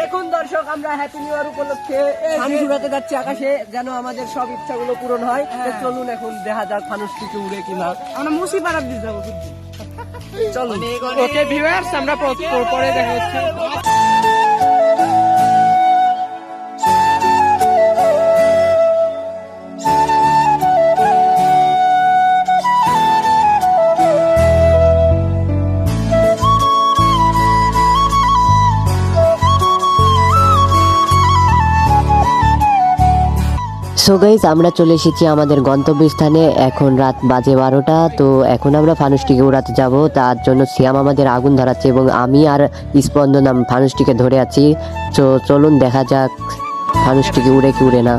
দেখুন দর্শক আমরা হ্যাপি নিউ ইয়ার উপলক্ষে আমি উড়াতে যাচ্ছি আকাশে যেন আমাদের সব ইচ্ছাগুলো পূরণ হয়। চলুন এখন দেখা যাক ফানুস কিছু উড়ে কিনা আমরা মুসি পাড়ার দিয়ে যাব চলুন। ওকে ভিউয়ার্স আমরা পরে দেখা হচ্ছে। সো গাইজ আমরা চলে এসেছি আমাদের গন্তব্যস্থানে। এখন রাত বাজে বারোটা, তো এখন আমরা ফানুসটিকে উড়াতে যাব। তার জন্য সিয়াম আমাদের আগুন ধরাচ্ছে এবং আমি আর স্পন্দন ফানুসটিকে ধরে আছি। তো চলুন দেখা যাক ফানুসটিকে উড়ে কি উড়ে না।